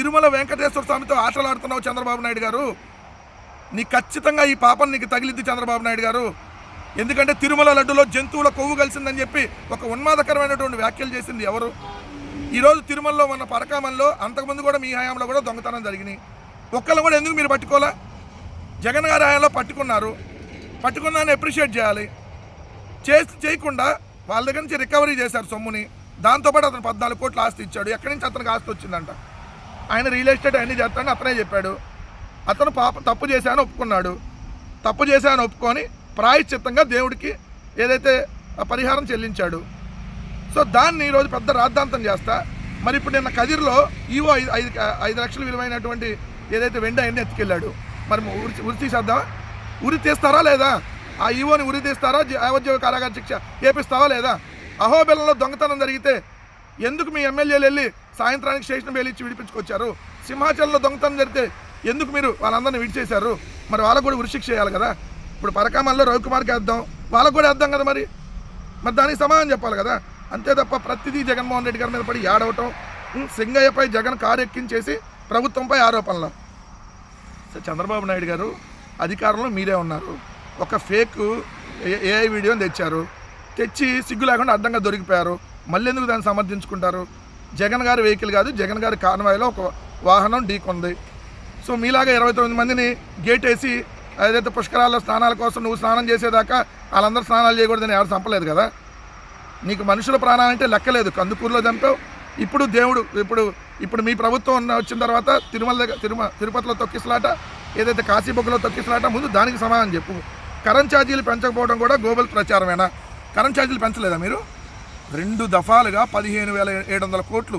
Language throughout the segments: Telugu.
తిరుమల వెంకటేశ్వర స్వామితో ఆటలాడుతున్నావు చంద్రబాబు నాయుడు గారు. నీ ఖచ్చితంగా ఈ పాపం నీకు తగిలిద్ది చంద్రబాబు నాయుడు గారు. ఎందుకంటే తిరుమల లడ్డులో జంతువుల కొవ్వు కలిసిందని చెప్పి ఒక ఉన్మాదకరమైనటువంటి వ్యాఖ్యలు చేసింది ఎవరు? ఈరోజు తిరుమలలో ఉన్న పరకామంలో అంతకుముందు కూడా మీ హయాంలో కూడా దొంగతనం జరిగినాయి. ఒక్కళ్ళు కూడా ఎందుకు మీరు పట్టుకోలే? జగన్ గారి హయాంలో పట్టుకున్నారు. పట్టుకున్నాను అప్రిషియేట్ చేయాలి. చేసి చేయకుండా వాళ్ళ దగ్గర నుంచి రికవరీ చేశారు సొమ్ముని. దాంతోపాటు అతను పద్నాలుగు కోట్లు ఆస్తి ఇచ్చాడు. ఎక్కడి నుంచి అతనికి ఆస్తి వచ్చిందంట? ఆయన రియల్ ఎస్టేట్ అన్నీ చేస్తాడని అతనే చెప్పాడు. అతను పాప తప్పు చేశాను ఒప్పుకున్నాడు. తప్పు చేశాను ఒప్పుకొని ప్రాయశ్చిత్తంగా దేవుడికి ఏదైతే పరిహారం చెల్లించాడు. సో దాన్ని ఈరోజు పెద్ద రాద్ధాంతం చేస్తా. మరి ఇప్పుడు నిన్న కదిర్లో ఈవో ఐదు ఐదు ఐదు లక్షలు విలువైనటువంటి ఏదైతే వెండి అయింది ఎత్తుకెళ్ళాడు. మరి ఉరి ఉరి తీసేద్దామా? ఉరి తీస్తారా లేదా? ఆ ఈవోని ఉరి తీస్తారా? జ- యావజ్జీవ కారాగార శిక్ష ఏపిస్తావా లేదా? అహోబిలంలో దొంగతనం జరిగితే ఎందుకు మీ ఎమ్మెల్యేలు వెళ్ళి సాయంత్రానికి స్టేషన్ బెయిల్ ఇచ్చి విడిపించుకొచ్చారు? సింహాచలంలో దొంగతనం జరిగితే ఎందుకు మీరు వాళ్ళందరినీ విడిచేశారు? మరి వాళ్ళకు కూడా ఉరిశిక్ష చేయాలి కదా? ఇప్పుడు పరకామల్లో రవికుమార్కి వేద్దాం వాళ్ళకు కూడా వేద్దాం కదా మరి? మరి దానికి సమాధానం చెప్పాలి కదా? అంతే తప్ప ప్రతిదీ జగన్మోహన్ రెడ్డి గారి మీద పడి ఏడవటం సింగయ్యపై జగన్ కారు ఎక్కించేసి ప్రభుత్వంపై ఆరోపణలు. చంద్రబాబు నాయుడు గారు అధికారంలో మీరే ఉన్నారు. ఒక ఫేక్ ఏ- ఏఐ వీడియోని తెచ్చారు. తెచ్చి సిగ్గు లేకుండా అడ్డంగా దొరికిపోయారు. మళ్ళీ ఎందుకు దాన్ని సమర్థించుకుంటారు? జగన్ గారి వెహికల్ కాదు జగన్ గారి కాన్వాయ్లో ఒక వాహనం ఢీకొంది. సో మీలాగా ఇరవై తొమ్మిది మందిని గేట్ వేసి ఏదైతే పుష్కరాల్లో స్నానాల కోసం నువ్వు స్నానం చేసేదాకా వాళ్ళందరూ స్నానాలు చేయకూడదని ఎవరు చంపలేదు కదా? నీకు మనుషుల ప్రాణాలంటే లెక్కలేదు కందుకూరులో చంపావు. ఇప్పుడు దేవుడు ఇప్పుడు ఇప్పుడు మీ ప్రభుత్వం వచ్చిన తర్వాత తిరుమల దగ్గర తిరుమ తిరుపతిలో తొక్కిసలాట ఏదైతే కాశీబొగ్గులో తొక్కిసలాట ముందు దానికి సమాధానం చెప్పు. కరెంట్ ఛార్జీలు పెంచకపోవడం కూడా గ్లోబల్ ప్రచారమేనా? కరెంట్ ఛార్జీలు పెంచలేదా మీరు? రెండు దఫాలుగా పదిహేను వేల ఏడు వందల కోట్లు.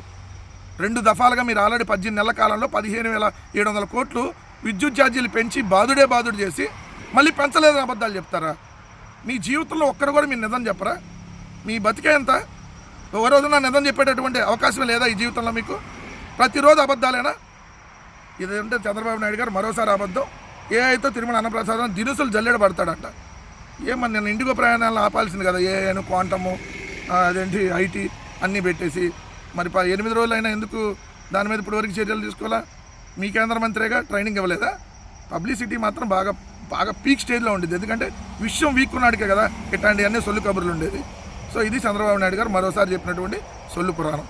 రెండు దఫాలుగా మీరు ఆల్రెడీ పద్దెనిమిది నెలల కాలంలో పదిహేను వేల ఏడు వందల కోట్లు విద్యుత్ ఛార్జీలు పెంచి బాదుడే బాదుడు చేసి మళ్ళీ పెంచలేదని అబద్ధాలు చెప్తారా? మీ జీవితంలో ఒక్కరు కూడా మీరు నిజం చెప్పరా? మీ బతికే ఎంత? ఒక రోజున నిజం చెప్పేటటువంటి అవకాశం లేదా ఈ జీవితంలో మీకు? ప్రతిరోజు అబద్ధాలేనా? ఇదంటే చంద్రబాబు నాయుడు గారు మరోసారి అబద్ధం. ఏ అయితే తిరుమల అన్నప్రసాదం దినుసులు జల్లెడ పడతాడంట ఏమన్నా నేను ఇండిగో ప్రయాణాలను ఆపాల్సింది కదా ఏను క్వాంటము అదేంటి ఐటీ అన్నీ పెట్టేసి. మరి ప- ఎనిమిది రోజులైనా ఎందుకు దాని మీద ఇప్పటివరకు చర్యలు తీసుకోవాలా? మీ కేంద్ర మంత్రిగా ట్రైనింగ్ ఇవ్వలేదా? పబ్లిసిటీ మాత్రం బాగా బాగా పీక్ స్టేజ్లో ఉండేది. ఎందుకంటే విశ్వం వీక్ ఉన్నాడికే కదా ఇట్లాంటివన్నీ సొల్లు కబుర్లు ఉండేది. సో ఇది చంద్రబాబు నాయుడు గారు మరోసారి చెప్పినటువంటి సొల్లు పురాణం.